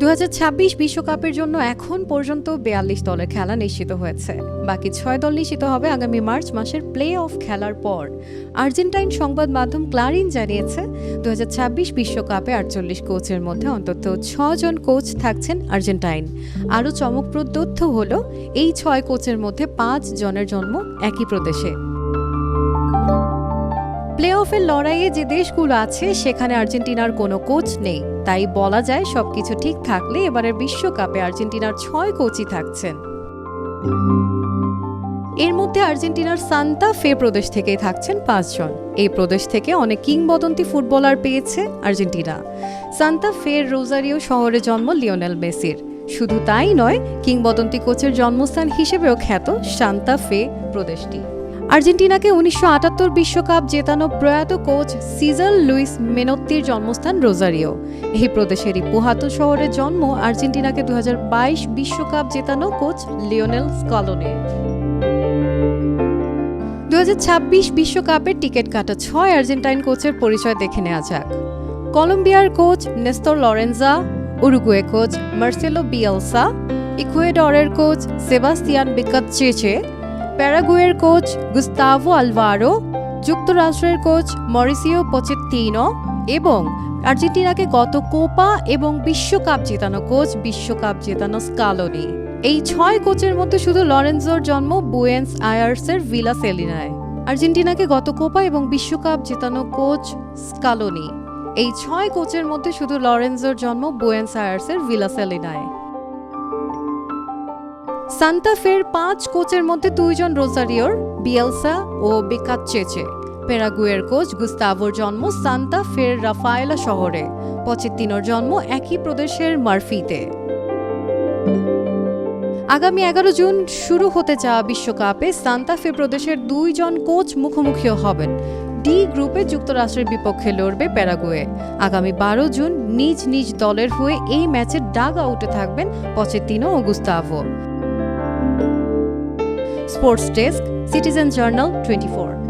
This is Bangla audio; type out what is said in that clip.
দু বিশ্বকাপের জন্য এখন পর্যন্ত বিয়াল্লিশ দলের খেলা নিশ্চিত হয়েছে। বাকি ছয় দল নিশ্চিত হবে আগামী মার্চ মাসের প্লে অফ খেলার পর। আর্জেন্টাইন সংবাদ মাধ্যম ক্লারিন জানিয়েছে দু বিশ্বকাপে আটচল্লিশ কোচের মধ্যে অন্তত ছজন কোচ থাকছেন আর্জেন্টাইন। আরও চমকপ্রদ তথ্য হল, এই ছয় কোচের মধ্যে পাঁচ জনের জন্ম একই প্রদেশে। প্লে অফের লড়াইয়ে যে দেশগুলো আছে, সেখানে আর্জেন্টিনার কোনো কোচ নেই। তাই বলা যায় সবকিছু ঠিক থাকলে এবারের বিশ্বকাপে আর্জেন্টিনার ছয় কোচই থাকছেন। এর মধ্যে আর্জেন্টিনার সান্তা ফে প্রদেশ থেকেই থাকছেন পাঁচজন। এই প্রদেশ থেকে অনেক কিংবদন্তি ফুটবলার পেয়েছে আর্জেন্টিনা। সান্তা ফের রোজারিও শহরে জন্ম লিওনেল মেসির। শুধু তাই নয়, কিংবদন্তি কোচের জন্মস্থান হিসেবেও খ্যাত সান্তা ফে প্রদেশটি। আর্জেন্টিনাকে উনিশশো বিশ্বকাপ জেতানো প্রয়াত কোচ সিজার লুইস মেনত্তির জন্মস্থান রোজারিও। এই প্রদেশেরই পুহাতো শহরে জন্ম আর্জেন্টিনাকে দু বিশ্বকাপ জেতানো কোচ লিওনেল স্কলোনের দু বিশ্বকাপের টিকিট কাটা ছয় আর্জেন্টাইন কোচের পরিচয় দেখে নেওয়া যাক। কলম্বিয়ার coach Nestor Lorenzo, Uruguay coach Marcelo Bielsa, ইকুয়েডরের coach Sebastian Beccacece প্যারাগুয়ের কোচ গুস্তাভো আলভারো, যুক্তরাষ্ট্রের কোচ মরিসিও পচেত্তিনো এবং আর্জেন্টিনাকে গত কোপা এবং বিশ্বকাপ জেতানো কোচ বিশ্বকাপ জেতানো স্কালোনি। এই ছয় কোচের মধ্যে শুধু লরেন্সোর জন্ম বুয়েন্স আয়ার্সের ভিলা সেলিনায়। আর্জেন্টিনাকে গত কোপা এবং বিশ্বকাপ জেতানো কোচ স্কালোনি। এই ছয় কোচের মধ্যে শুধু লরেন্সোর জন্ম বুয়েন্স আয়ার্সের ভিলা সেলিনায়। সান্তাফের পাঁচ কোচের মধ্যে দুইজন রোজারিওর, বিয়েলসা ও বেকাচ্চেচে পেরাগুয়ের কোচ গুস্তাভোর জন্ম সান্তা ফের রাফায়েলা শহরে। পচেত্তিনোর জন্ম একই প্রদেশের মারফিতে। আগামী এগারো জুন শুরু হতে যাওয়া বিশ্বকাপে সান্তা ফে প্রদেশের দুইজন কোচ মুখোমুখিও হবেন। ডি গ্রুপে যুক্তরাষ্ট্রের বিপক্ষে লড়বে প্যারাগুয়ে আগামী বারো জুন নিজ নিজ দলের হয়ে এই ম্যাচের ডাগ আউটে থাকবেন পচেত্তিনো ও Gustavo. Sports Desk, Citizen Journal 24.